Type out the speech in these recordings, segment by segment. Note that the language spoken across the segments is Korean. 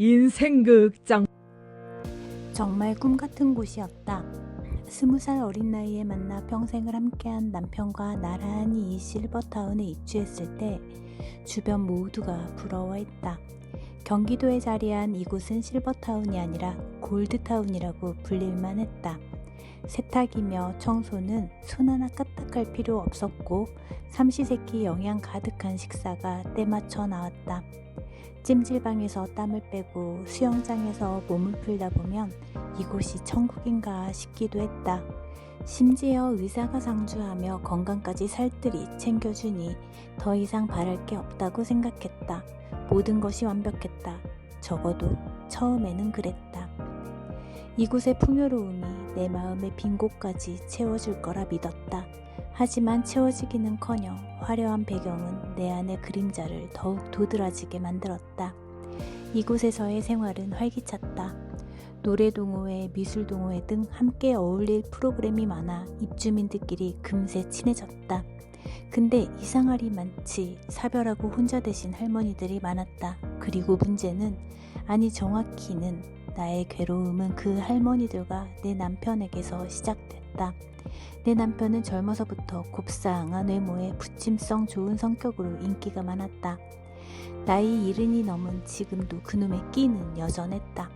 인생극장 정말 꿈 같은 곳이었다. 스무 살 어린 나이에 만나 평생을 함께한 남편과 나란히 이 실버타운에 입주했을 때 주변 모두가 부러워했다. 경기도에 자리한 이곳은 실버타운이 아니라 골드타운이라고 불릴만 했다. 세탁이며 청소는 손 하나 까딱할 필요 없었고 삼시세끼 영양 가득한 식사가 때맞춰 나왔다. 찜질방에서 땀을 빼고 수영장에서 몸을 풀다 보면 이곳이 천국인가 싶기도 했다. 심지어 의사가 상주하며 건강까지 살뜰히 챙겨주니 더 이상 바랄 게 없다고 생각했다. 모든 것이 완벽했다. 적어도 처음에는 그랬다. 이곳의 풍요로움이 내 마음의 빈 곳까지 채워줄 거라 믿었다. 하지만 채워지기는커녕 화려한 배경은 내 안의 그림자를 더욱 도드라지게 만들었다. 이곳에서의 생활은 활기찼다. 노래 동호회, 미술 동호회 등 함께 어울릴 프로그램이 많아 입주민들끼리 금세 친해졌다. 근데 이상할이 많지 사별하고 혼자 되신 할머니들이 많았다. 그리고 문제는 아니 정확히는 나의 괴로움은 그 할머니들과 내 남편에게서 시작됐다. 내 남편은 젊어서부터 곱상한 외모에 부침성 좋은 성격으로 인기가 많았다. 나이 이른이 넘은 지금도 그놈의 끼는 여전했다.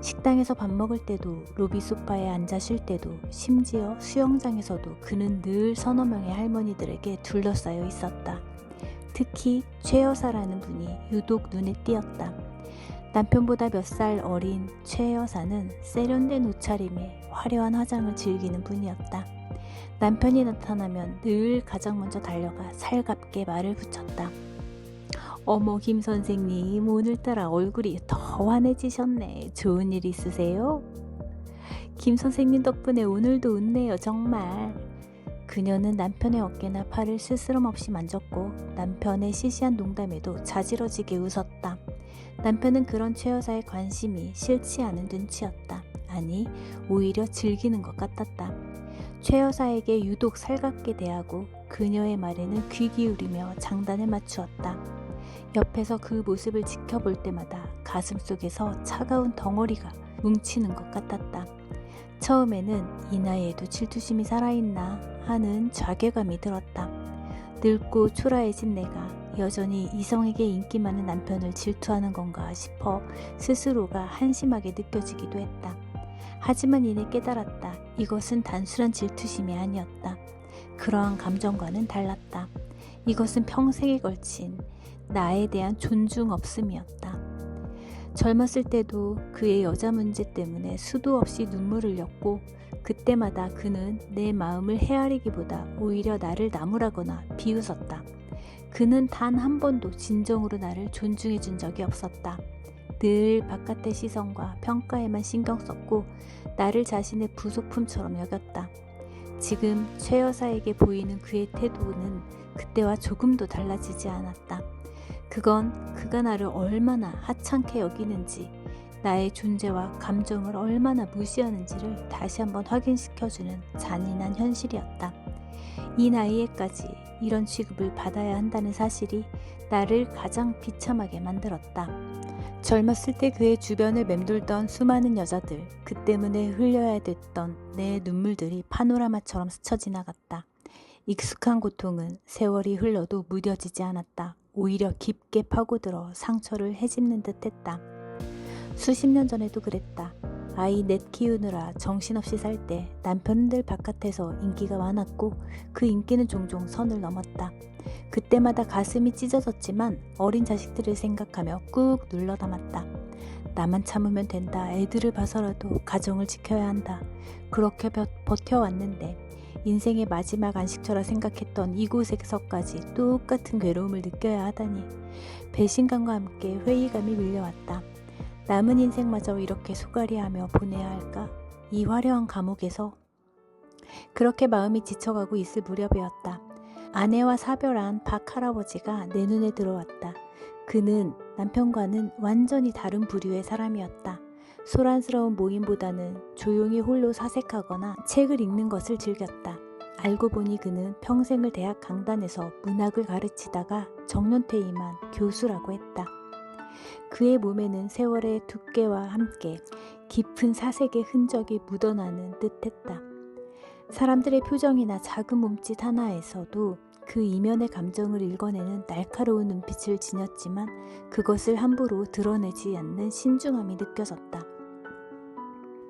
식당에서 밥 먹을 때도 로비 소파에 앉아 쉴 때도 심지어 수영장에서도 그는 늘 서너 명의 할머니들에게 둘러싸여 있었다. 특히 최 여사라는 분이 유독 눈에 띄었다. 남편보다 몇 살 어린 최 여사는 세련된 옷차림에 화려한 화장을 즐기는 분이었다. 남편이 나타나면 늘 가장 먼저 달려가 살갑게 말을 붙였다. 어머 김 선생님 오늘따라 얼굴이 더 환해지셨네. 좋은 일 있으세요? 김 선생님 덕분에 오늘도 웃네요 정말. 그녀는 남편의 어깨나 팔을 스스럼 없이 만졌고 남편의 시시한 농담에도 자지러지게 웃었다. 남편은 그런 최 여사의 관심이 싫지 않은 눈치였다. 아니 오히려 즐기는 것 같았다. 최 여사에게 유독 살갑게 대하고 그녀의 말에는 귀 기울이며 장단을 맞추었다. 옆에서 그 모습을 지켜볼 때마다 가슴 속에서 차가운 덩어리가 뭉치는 것 같았다. 처음에는 이 나이에도 질투심이 살아있나 하는 자괴감이 들었다. 늙고 초라해진 내가 여전히 이성에게 인기 많은 남편을 질투하는 건가 싶어 스스로가 한심하게 느껴지기도 했다. 하지만 이내 깨달았다. 이것은 단순한 질투심이 아니었다. 그러한 감정과는 달랐다. 이것은 평생에 걸친 나에 대한 존중 없음이었다. 젊었을 때도 그의 여자 문제 때문에 수도 없이 눈물을 흘렸고 그때마다 그는 내 마음을 헤아리기보다 오히려 나를 나무라거나 비웃었다. 그는 단 한 번도 진정으로 나를 존중해 준 적이 없었다. 늘 바깥의 시선과 평가에만 신경 썼고 나를 자신의 부속품처럼 여겼다. 지금 최 여사에게 보이는 그의 태도는 그때와 조금도 달라지지 않았다. 그건 그가 나를 얼마나 하찮게 여기는지 나의 존재와 감정을 얼마나 무시하는지를 다시 한번 확인시켜주는 잔인한 현실이었다. 이 나이에까지 이런 취급을 받아야 한다는 사실이 나를 가장 비참하게 만들었다. 젊었을 때 그의 주변을 맴돌던 수많은 여자들, 그 때문에 흘려야 됐던 내 눈물들이 파노라마처럼 스쳐 지나갔다. 익숙한 고통은 세월이 흘러도 무뎌지지 않았다. 오히려 깊게 파고들어 상처를 헤집는 듯 했다. 수십 년 전에도 그랬다. 아이 넷 키우느라 정신없이 살 때 남편은 늘 바깥에서 인기가 많았고 그 인기는 종종 선을 넘었다. 그때마다 가슴이 찢어졌지만 어린 자식들을 생각하며 꾹 눌러 담았다. 나만 참으면 된다. 애들을 봐서라도 가정을 지켜야 한다. 그렇게 버, 버텨왔는데 인생의 마지막 안식처라 생각했던 이곳에서까지 똑같은 괴로움을 느껴야 하다니 배신감과 함께 회의감이 밀려왔다. 남은 인생마저 이렇게 소가리하며 보내야 할까? 이 화려한 감옥에서 그렇게 마음이 지쳐가고 있을 무렵이었다. 아내와 사별한 박 할아버지가 내 눈에 들어왔다. 그는 남편과는 완전히 다른 부류의 사람이었다. 소란스러운 모임보다는 조용히 홀로 사색하거나 책을 읽는 것을 즐겼다. 알고 보니 그는 평생을 대학 강단에서 문학을 가르치다가 정년퇴임한 교수라고 했다. 그의 몸에는 세월의 두께와 함께 깊은 사색의 흔적이 묻어나는 듯했다. 사람들의 표정이나 작은 몸짓 하나에서도 그 이면의 감정을 읽어내는 날카로운 눈빛을 지녔지만 그것을 함부로 드러내지 않는 신중함이 느껴졌다.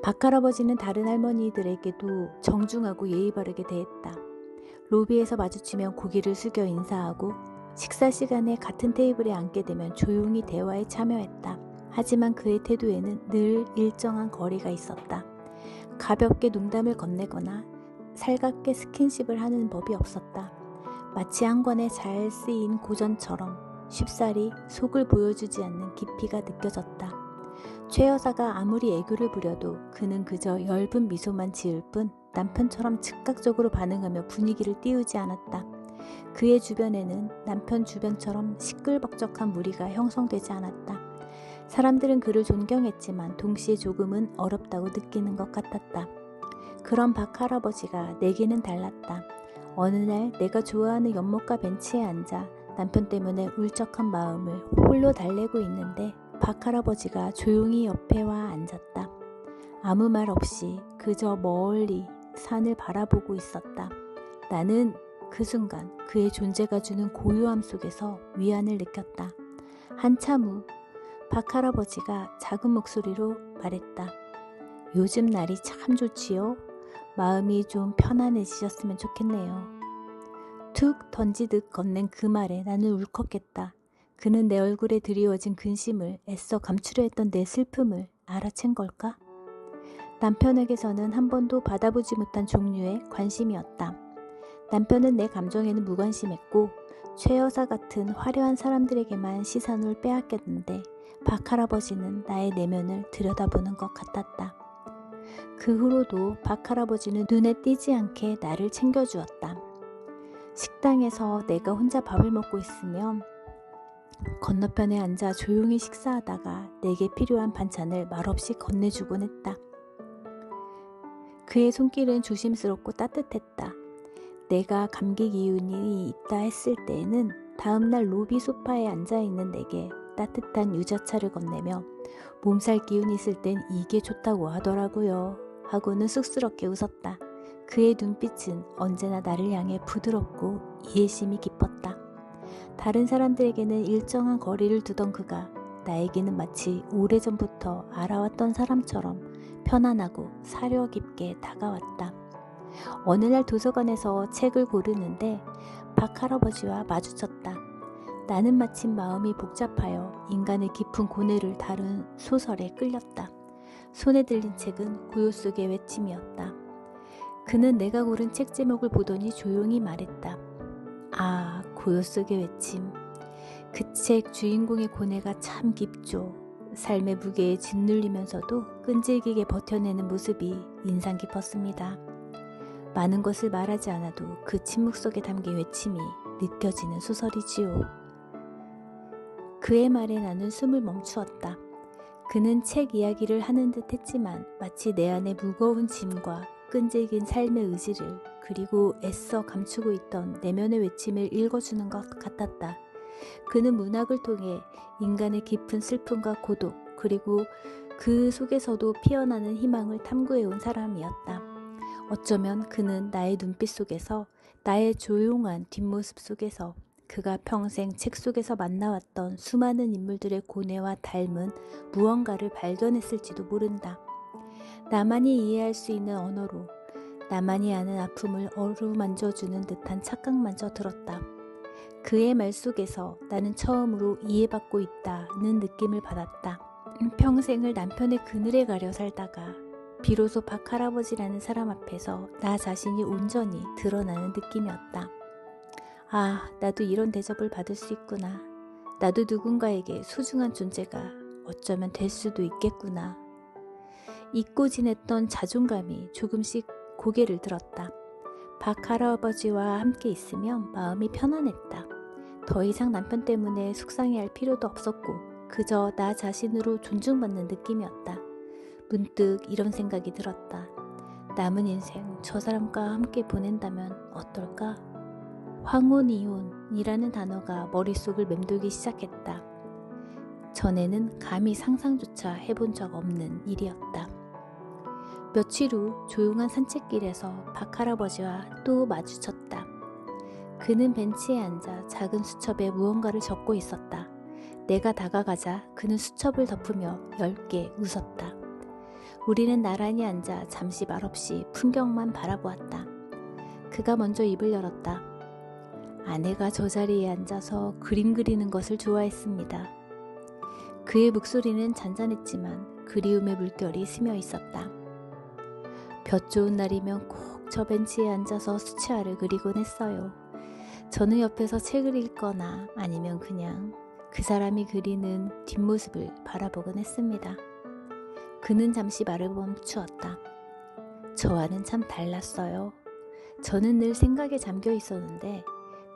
박할아버지는 다른 할머니들에게도 정중하고 예의 바르게 대했다. 로비에서 마주치면 고개를 숙여 인사하고 식사 시간에 같은 테이블에 앉게 되면 조용히 대화에 참여했다. 하지만 그의 태도에는 늘 일정한 거리가 있었다. 가볍게 농담을 건네거나 살갑게 스킨십을 하는 법이 없었다. 마치 한 권에 잘 쓰인 고전처럼 쉽사리 속을 보여주지 않는 깊이가 느껴졌다. 최 여사가 아무리 애교를 부려도 그는 그저 엷은 미소만 지을 뿐 남편처럼 즉각적으로 반응하며 분위기를 띄우지 않았다. 그의 주변에는 남편 주변처럼 시끌벅적한 무리가 형성되지 않았다. 사람들은 그를 존경했지만 동시에 조금은 어렵다고 느끼는 것 같았다. 그런 박 할아버지가 내게는 달랐다. 어느 날 내가 좋아하는 연못가 벤치에 앉아 남편 때문에 울적한 마음을 홀로 달래고 있는데 박 할아버지가 조용히 옆에 와 앉았다. 아무 말 없이 그저 멀리 산을 바라보고 있었다. 나는 그 순간 그의 존재가 주는 고요함 속에서 위안을 느꼈다. 한참 후 박 할아버지가 작은 목소리로 말했다. 요즘 날이 참 좋지요? 마음이 좀 편안해지셨으면 좋겠네요. 툭 던지듯 건넨 그 말에 나는 울컥했다. 그는 내 얼굴에 드리워진 근심을 애써 감추려 했던 내 슬픔을 알아챈 걸까? 남편에게서는 한 번도 받아보지 못한 종류의 관심이었다. 남편은 내 감정에는 무관심했고 최 여사 같은 화려한 사람들에게만 시선을 빼앗겼는데 박 할아버지는 나의 내면을 들여다보는 것 같았다. 그 후로도 박 할아버지는 눈에 띄지 않게 나를 챙겨주었다. 식당에서 내가 혼자 밥을 먹고 있으면 건너편에 앉아 조용히 식사하다가 내게 필요한 반찬을 말없이 건네주곤 했다. 그의 손길은 조심스럽고 따뜻했다. 내가 감기 기운이 있다 했을 때에는 다음날 로비 소파에 앉아있는 내게 따뜻한 유자차를 건네며 몸살 기운 있을 땐 이게 좋다고 하더라고요. 하고는 쑥스럽게 웃었다. 그의 눈빛은 언제나 나를 향해 부드럽고 이해심이 깊었다. 다른 사람들에게는 일정한 거리를 두던 그가 나에게는 마치 오래전부터 알아왔던 사람처럼 편안하고 사려 깊게 다가왔다. 어느 날 도서관에서 책을 고르는데 박 할아버지와 마주쳤다. 나는 마침 마음이 복잡하여 인간의 깊은 고뇌를 다룬 소설에 끌렸다. 손에 들린 책은 고요 속의 외침이었다. 그는 내가 고른 책 제목을 보더니 조용히 말했다. 아, 고요 속의 외침. 그 책 주인공의 고뇌가 참 깊죠. 삶의 무게에 짓눌리면서도 끈질기게 버텨내는 모습이 인상 깊었습니다. 많은 것을 말하지 않아도 그 침묵 속에 담긴 외침이 느껴지는 소설이지요. 그의 말에 나는 숨을 멈추었다. 그는 책 이야기를 하는 듯 했지만 마치 내 안에 무거운 짐과 끈질긴 삶의 의지를 그리고 애써 감추고 있던 내면의 외침을 읽어주는 것 같았다. 그는 문학을 통해 인간의 깊은 슬픔과 고독 그리고 그 속에서도 피어나는 희망을 탐구해온 사람이었다. 어쩌면 그는 나의 눈빛 속에서 나의 조용한 뒷모습 속에서 그가 평생 책 속에서 만나왔던 수많은 인물들의 고뇌와 닮은 무언가를 발견했을지도 모른다. 나만이 이해할 수 있는 언어로 나만이 아는 아픔을 어루만져주는 듯한 착각만저 들었다. 그의 말 속에서 나는 처음으로 이해받고 있다는 느낌을 받았다. 평생을 남편의 그늘에 가려 살다가 비로소 박 할아버지라는 사람 앞에서 나 자신이 온전히 드러나는 느낌이었다. 아, 나도 이런 대접을 받을 수 있구나. 나도 누군가에게 소중한 존재가 어쩌면 될 수도 있겠구나. 잊고 지냈던 자존감이 조금씩 고개를 들었다. 박 할아버지와 함께 있으면 마음이 편안했다. 더 이상 남편 때문에 속상해할 필요도 없었고, 그저 나 자신으로 존중받는 느낌이었다. 문득 이런 생각이 들었다. 남은 인생 저 사람과 함께 보낸다면 어떨까? 황혼이혼이라는 단어가 머릿속을 맴돌기 시작했다. 전에는 감히 상상조차 해본 적 없는 일이었다. 며칠 후 조용한 산책길에서 박할아버지와 또 마주쳤다. 그는 벤치에 앉아 작은 수첩에 무언가를 적고 있었다. 내가 다가가자 그는 수첩을 덮으며 얇게 웃었다. 우리는 나란히 앉아 잠시 말없이 풍경만 바라보았다. 그가 먼저 입을 열었다. 아내가 저 자리에 앉아서 그림 그리는 것을 좋아했습니다. 그의 목소리는 잔잔했지만 그리움의 물결이 스며 있었다. 볕 좋은 날이면 꼭 저 벤치에 앉아서 수채화를 그리곤 했어요. 저는 옆에서 책을 읽거나 아니면 그냥 그 사람이 그리는 뒷모습을 바라보곤 했습니다. 그는 잠시 말을 멈추었다. 저와는 참 달랐어요. 저는 늘 생각에 잠겨 있었는데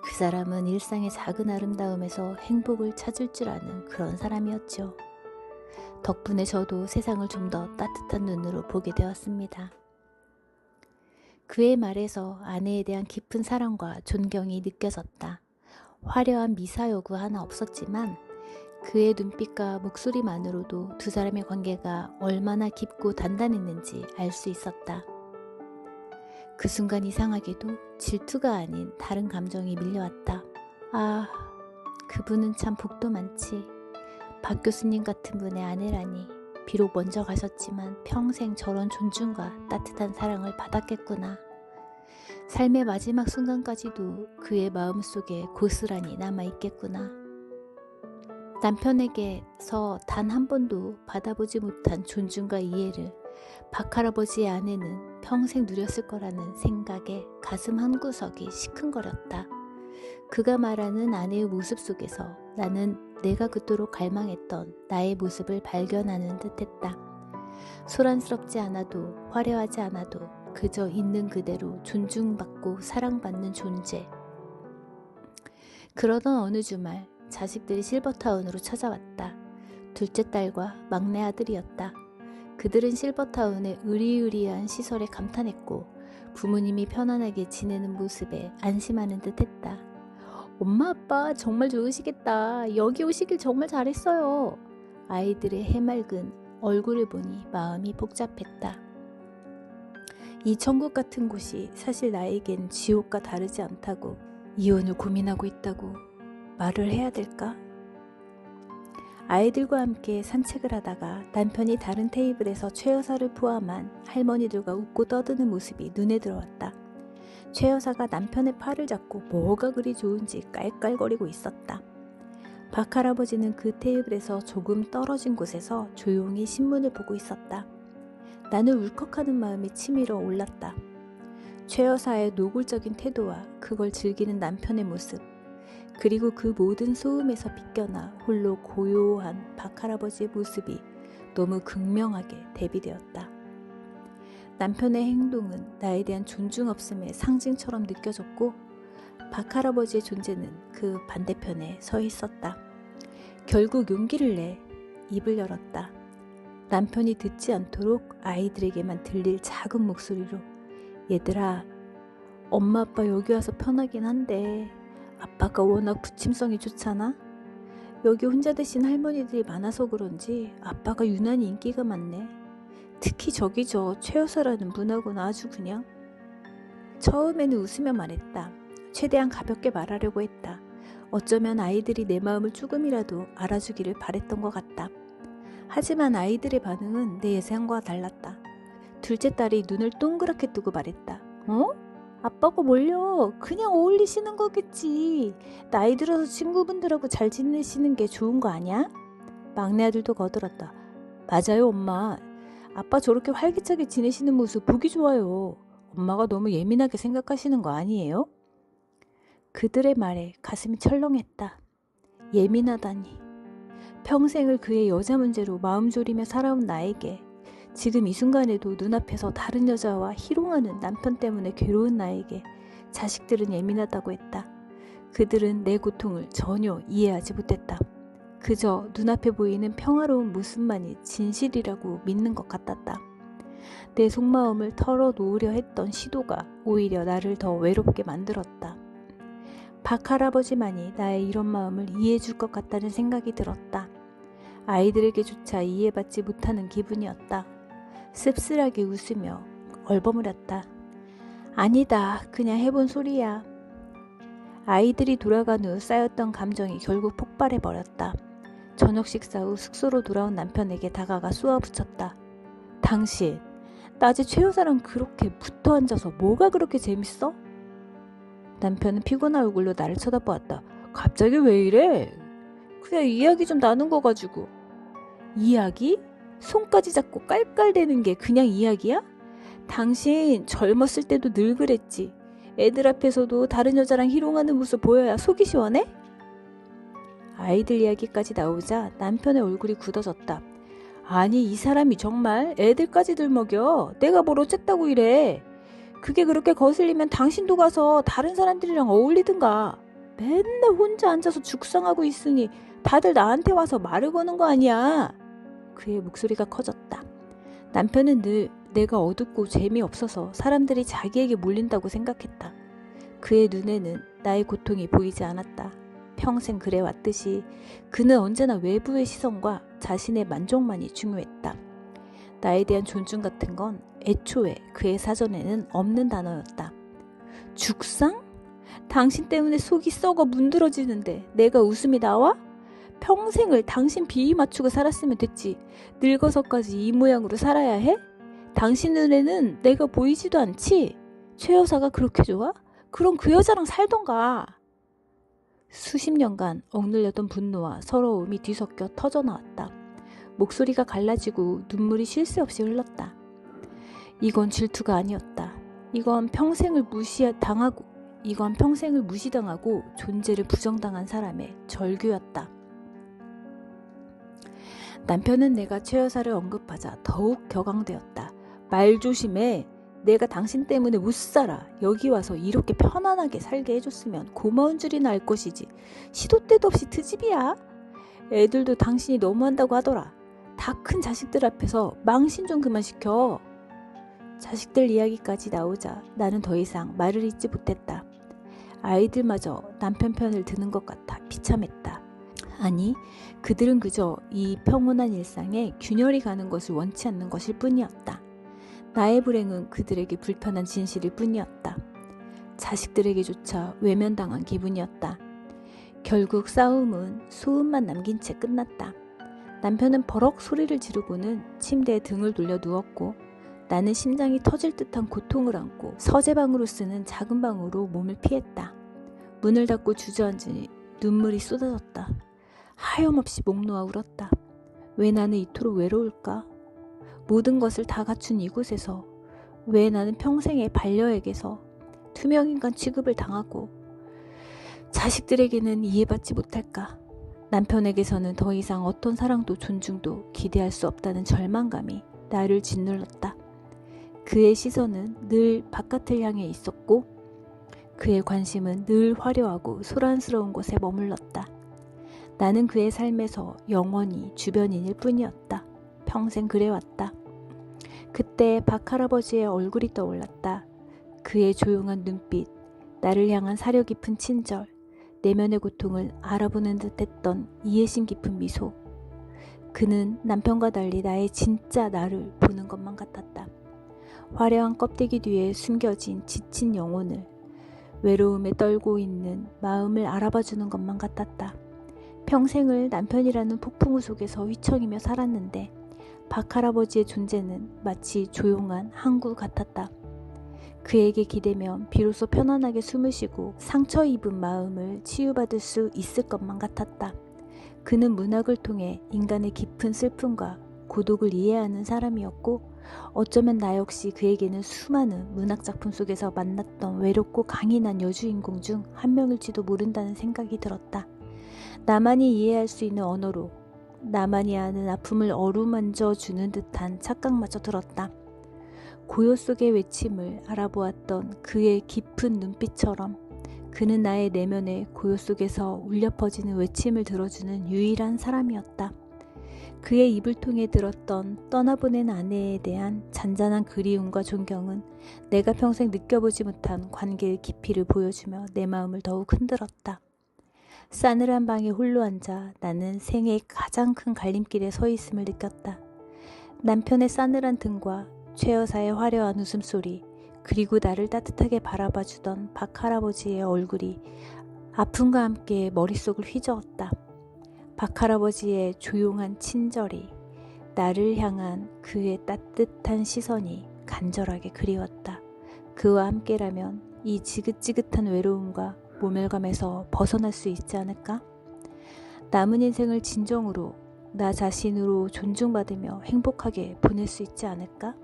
그 사람은 일상의 작은 아름다움에서 행복을 찾을 줄 아는 그런 사람이었죠. 덕분에 저도 세상을 좀 더 따뜻한 눈으로 보게 되었습니다. 그의 말에서 아내에 대한 깊은 사랑과 존경이 느껴졌다. 화려한 미사 여구 하나 없었지만 그의 눈빛과 목소리만으로도 두 사람의 관계가 얼마나 깊고 단단했는지 알 수 있었다. 그 순간 이상하게도 질투가 아닌 다른 감정이 밀려왔다. 아, 그분은 참 복도 많지. 박 교수님 같은 분의 아내라니. 비록 먼저 가셨지만 평생 저런 존중과 따뜻한 사랑을 받았겠구나. 삶의 마지막 순간까지도 그의 마음 속에 고스란히 남아있겠구나. 남편에게서 단 한 번도 받아보지 못한 존중과 이해를 박할아버지의 아내는 평생 누렸을 거라는 생각에 가슴 한구석이 시큰거렸다. 그가 말하는 아내의 모습 속에서 나는 내가 그토록 갈망했던 나의 모습을 발견하는 듯했다. 소란스럽지 않아도 화려하지 않아도 그저 있는 그대로 존중받고 사랑받는 존재. 그러던 어느 주말 자식들이 실버타운으로 찾아왔다. 둘째 딸과 막내 아들이었다. 그들은 실버타운의 의리의리한 시설에 감탄했고 부모님이 편안하게 지내는 모습에 안심하는 듯 했다. 엄마 아빠 정말 좋으시겠다. 여기 오시길 정말 잘했어요. 아이들의 해맑은 얼굴을 보니 마음이 복잡했다. 이 천국 같은 곳이 사실 나에겐 지옥과 다르지 않다고 이혼을 고민하고 있다고 말을 해야 될까? 아이들과 함께 산책을 하다가 남편이 다른 테이블에서 최 여사를 포함한 할머니들과 웃고 떠드는 모습이 눈에 들어왔다. 최 여사가 남편의 팔을 잡고 뭐가 그리 좋은지 깔깔거리고 있었다. 박 할아버지는 그 테이블에서 조금 떨어진 곳에서 조용히 신문을 보고 있었다. 나는 울컥하는 마음이 치밀어 올랐다. 최 여사의 노골적인 태도와 그걸 즐기는 남편의 모습, 그리고 그 모든 소음에서 비껴나 홀로 고요한 박할아버지의 모습이 너무 극명하게 대비되었다. 남편의 행동은 나에 대한 존중 없음의 상징처럼 느껴졌고 박할아버지의 존재는 그 반대편에 서 있었다. 결국 용기를 내 입을 열었다. 남편이 듣지 않도록 아이들에게만 들릴 작은 목소리로 얘들아 엄마 아빠 여기 와서 편하긴 한데 아빠가 워낙 부침성이 좋잖아. 여기 혼자 드신 할머니들이 많아서 그런지 아빠가 유난히 인기가 많네. 특히 저기 저 최여사라는 문학은 아주 그냥. 처음에는 웃으며 말했다. 최대한 가볍게 말하려고 했다. 어쩌면 아이들이 내 마음을 조금이라도 알아주기를 바랬던 것 같다. 하지만 아이들의 반응은 내 예상과 달랐다. 둘째 딸이 눈을 동그랗게 뜨고 말했다. 어? 아빠가 몰려. 그냥 어울리시는 거겠지. 나이 들어서 친구분들하고 잘 지내시는 게 좋은 거 아니야? 막내 아들도 거들었다. 맞아요 엄마. 아빠 저렇게 활기차게 지내시는 모습 보기 좋아요. 엄마가 너무 예민하게 생각하시는 거 아니에요? 그들의 말에 가슴이 철렁했다. 예민하다니. 평생을 그의 여자 문제로 마음 졸이며 살아온 나에게 지금 이 순간에도 눈앞에서 다른 여자와 희롱하는 남편 때문에 괴로운 나에게 자식들은 예민하다고 했다. 그들은 내 고통을 전혀 이해하지 못했다. 그저 눈앞에 보이는 평화로운 모습만이 진실이라고 믿는 것 같았다. 내 속마음을 털어놓으려 했던 시도가 오히려 나를 더 외롭게 만들었다. 박 할아버지만이 나의 이런 마음을 이해해 줄 것 같다는 생각이 들었다. 아이들에게조차 이해받지 못하는 기분이었다. 씁쓸하게 웃으며 얼버무렸다. 아니다. 그냥 해본 소리야. 아이들이 돌아간 후 쌓였던 감정이 결국 폭발해 버렸다. 저녁 식사 후 숙소로 돌아온 남편에게 다가가 쏘아붙였다. 당신, 낮에 최 여사랑 그렇게 붙어 앉아서 뭐가 그렇게 재밌어? 남편은 피곤한 얼굴로 나를 쳐다보았다. 갑자기 왜 이래? 그냥 이야기 좀 나눈 거 가지고. 이야기? 손까지 잡고 깔깔대는 게 그냥 이야기야? 당신 젊었을 때도 늘 그랬지. 애들 앞에서도 다른 여자랑 희롱하는 모습 보여야 속이 시원해? 아이들 이야기까지 나오자 남편의 얼굴이 굳어졌다. 아니, 이 사람이 정말 애들까지 들 먹여. 내가 뭘 어쨌다고 이래. 그게 그렇게 거슬리면 당신도 가서 다른 사람들이랑 어울리든가. 맨날 혼자 앉아서 죽상하고 있으니 다들 나한테 와서 말을 거는 거 아니야. 그의 목소리가 커졌다. 남편은 늘 내가 어둡고 재미없어서 사람들이 자기에게 몰린다고 생각했다. 그의 눈에는 나의 고통이 보이지 않았다. 평생 그래왔듯이 그는 언제나 외부의 시선과 자신의 만족만이 중요했다. 나에 대한 존중 같은 건 애초에 그의 사전에는 없는 단어였다. 죽상? 당신 때문에 속이 썩어 문드러지는데 내가 웃음이 나와? 평생을 당신 비위 맞추고 살았으면 됐지. 늙어서까지 이 모양으로 살아야 해? 당신 눈에는 내가 보이지도 않지? 최 여사가 그렇게 좋아? 그럼 그 여자랑 살던가. 수십 년간 억눌렸던 분노와 서러움이 뒤섞여 터져 나왔다. 목소리가 갈라지고 눈물이 쉴 새 없이 흘렀다. 이건 질투가 아니었다. 이건 평생을 무시당하고 이건 평생을 무시당하고 존재를 부정당한 사람의 절규였다. 남편은 내가 최 여사를 언급하자 더욱 격앙되었다. 말 조심해. 내가 당신 때문에 못 살아. 여기 와서 이렇게 편안하게 살게 해줬으면 고마운 줄이나 알 것이지. 시도 때도 없이 트집이야. 애들도 당신이 너무한다고 하더라. 다 큰 자식들 앞에서 망신 좀 그만 시켜. 자식들 이야기까지 나오자 나는 더 이상 말을 잇지 못했다. 아이들마저 남편 편을 드는 것 같아 비참했다. 아니, 그들은 그저 이 평온한 일상에 균열이 가는 것을 원치 않는 것일 뿐이었다. 나의 불행은 그들에게 불편한 진실일 뿐이었다. 자식들에게조차 외면당한 기분이었다. 결국 싸움은 소음만 남긴 채 끝났다. 남편은 버럭 소리를 지르고는 침대에 등을 돌려 누웠고 나는 심장이 터질 듯한 고통을 안고 서재방으로 쓰는 작은 방으로 몸을 피했다. 문을 닫고 주저앉으니 눈물이 쏟아졌다. 하염없이 목 놓아 울었다. 왜 나는 이토록 외로울까? 모든 것을 다 갖춘 이곳에서 왜 나는 평생의 반려에게서 투명인간 취급을 당하고 자식들에게는 이해받지 못할까? 남편에게서는 더 이상 어떤 사랑도 존중도 기대할 수 없다는 절망감이 나를 짓눌렀다. 그의 시선은 늘 바깥을 향해 있었고 그의 관심은 늘 화려하고 소란스러운 곳에 머물렀다. 나는 그의 삶에서 영원히 주변인일 뿐이었다. 평생 그래왔다. 그때 박 할아버지의 얼굴이 떠올랐다. 그의 조용한 눈빛, 나를 향한 사려 깊은 친절, 내면의 고통을 알아보는 듯 했던 이해심 깊은 미소. 그는 남편과 달리 나의 진짜 나를 보는 것만 같았다. 화려한 껍데기 뒤에 숨겨진 지친 영혼을 외로움에 떨고 있는 마음을 알아봐 주는 것만 같았다. 평생을 남편이라는 폭풍우 속에서 휘청이며 살았는데 박 할아버지의 존재는 마치 조용한 항구 같았다. 그에게 기대면 비로소 편안하게 숨을 쉬고 상처 입은 마음을 치유받을 수 있을 것만 같았다. 그는 문학을 통해 인간의 깊은 슬픔과 고독을 이해하는 사람이었고 어쩌면 나 역시 그에게는 수많은 문학 작품 속에서 만났던 외롭고 강인한 여주인공 중 한 명일지도 모른다는 생각이 들었다. 나만이 이해할 수 있는 언어로 나만이 아는 아픔을 어루만져 주는 듯한 착각마저 들었다. 고요 속의 외침을 알아보았던 그의 깊은 눈빛처럼 그는 나의 내면의 고요 속에서 울려 퍼지는 외침을 들어주는 유일한 사람이었다. 그의 입을 통해 들었던 떠나보낸 아내에 대한 잔잔한 그리움과 존경은 내가 평생 느껴보지 못한 관계의 깊이를 보여주며 내 마음을 더욱 흔들었다. 싸늘한 방에 홀로 앉아 나는 생애 가장 큰 갈림길에 서 있음을 느꼈다. 남편의 싸늘한 등과 최 여사의 화려한 웃음소리, 그리고 나를 따뜻하게 바라봐 주던 박 할아버지의 얼굴이 아픔과 함께 머릿속을 휘저었다. 박 할아버지의 조용한 친절이 나를 향한 그의 따뜻한 시선이 간절하게 그리웠다. 그와 함께라면 이 지긋지긋한 외로움과 모멸감에서 벗어날 수 있지 않을까? 남은 인생을 진정으로 나 자신으로 존중받으며 행복하게 보낼 수 있지 않을까?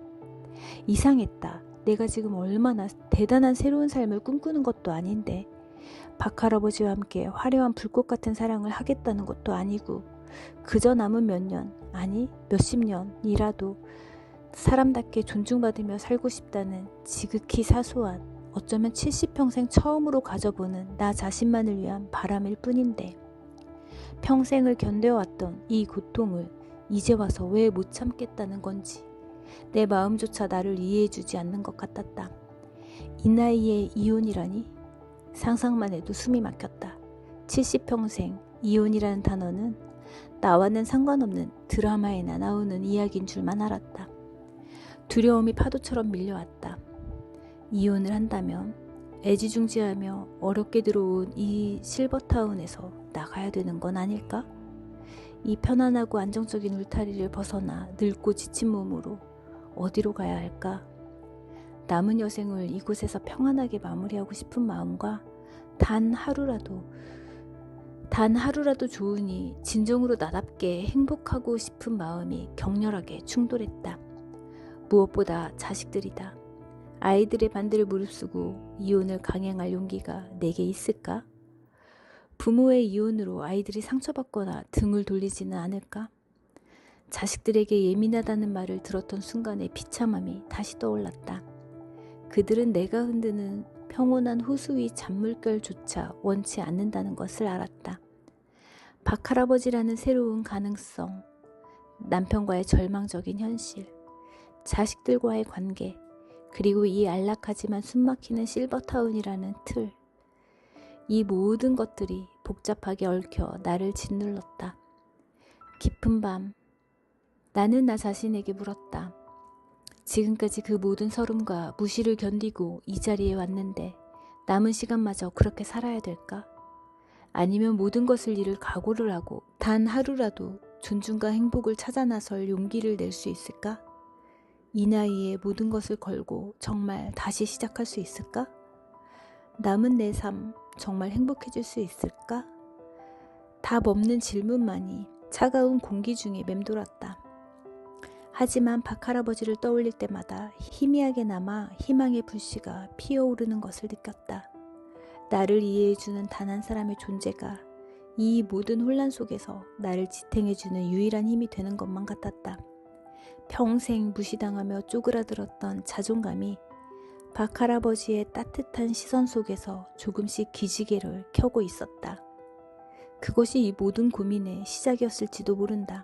이상했다. 내가 지금 얼마나 대단한 새로운 삶을 꿈꾸는 것도 아닌데, 박 할아버지와 함께 화려한 불꽃 같은 사랑을 하겠다는 것도 아니고, 그저 남은 몇 년, 아니 몇십 년이라도 사람답게 존중받으며 살고 싶다는 지극히 사소한 어쩌면 70평생 처음으로 가져보는 나 자신만을 위한 바람일 뿐인데 평생을 견뎌왔던 이 고통을 이제 와서 왜 못 참겠다는 건지 내 마음조차 나를 이해해주지 않는 것 같았다. 이 나이에 이혼이라니 상상만 해도 숨이 막혔다. 70평생 이혼이라는 단어는 나와는 상관없는 드라마에나 나오는 이야기인 줄만 알았다. 두려움이 파도처럼 밀려왔다. 이혼을 한다면 애지중지하며 어렵게 들어온 이 실버타운에서 나가야 되는 건 아닐까? 이 편안하고 안정적인 울타리를 벗어나 늙고 지친 몸으로 어디로 가야 할까? 남은 여생을 이곳에서 평안하게 마무리하고 싶은 마음과 단 하루라도 단 하루라도 좋으니 진정으로 나답게 행복하고 싶은 마음이 격렬하게 충돌했다. 무엇보다 자식들이다. 아이들의 반대를 무릅쓰고 이혼을 강행할 용기가 내게 있을까? 부모의 이혼으로 아이들이 상처받거나 등을 돌리지는 않을까? 자식들에게 예민하다는 말을 들었던 순간의 비참함이 다시 떠올랐다. 그들은 내가 흔드는 평온한 호수 위 잔물결조차 원치 않는다는 것을 알았다. 박할아버지라는 새로운 가능성, 남편과의 절망적인 현실, 자식들과의 관계, 그리고 이 안락하지만 숨막히는 실버타운이라는 틀. 이 모든 것들이 복잡하게 얽혀 나를 짓눌렀다. 깊은 밤, 나는 나 자신에게 물었다. 지금까지 그 모든 서름과 무시를 견디고 이 자리에 왔는데 남은 시간마저 그렇게 살아야 될까? 아니면 모든 것을 잃을 각오를 하고 단 하루라도 존중과 행복을 찾아 나설 용기를 낼 수 있을까? 이 나이에 모든 것을 걸고 정말 다시 시작할 수 있을까? 남은 내 삶 정말 행복해질 수 있을까? 답 없는 질문만이 차가운 공기 중에 맴돌았다. 하지만 박할아버지를 떠올릴 때마다 희미하게 남아 희망의 불씨가 피어오르는 것을 느꼈다. 나를 이해해주는 단 한 사람의 존재가 이 모든 혼란 속에서 나를 지탱해주는 유일한 힘이 되는 것만 같았다. 평생 무시당하며 쪼그라들었던 자존감이 박할아버지의 따뜻한 시선 속에서 조금씩 기지개를 켜고 있었다. 그것이 이 모든 고민의 시작이었을지도 모른다.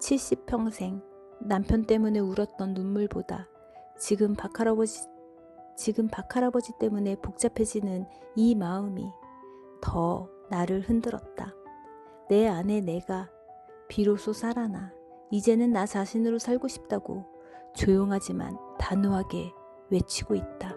70평생 남편 때문에 울었던 눈물보다 지금 박할아버지 지금 박할아버지 때문에 복잡해지는 이 마음이 더 나를 흔들었다. 내 안에 내가 비로소 살아나 이제는 나 자신으로 살고 싶다고 조용하지만 단호하게 외치고 있다.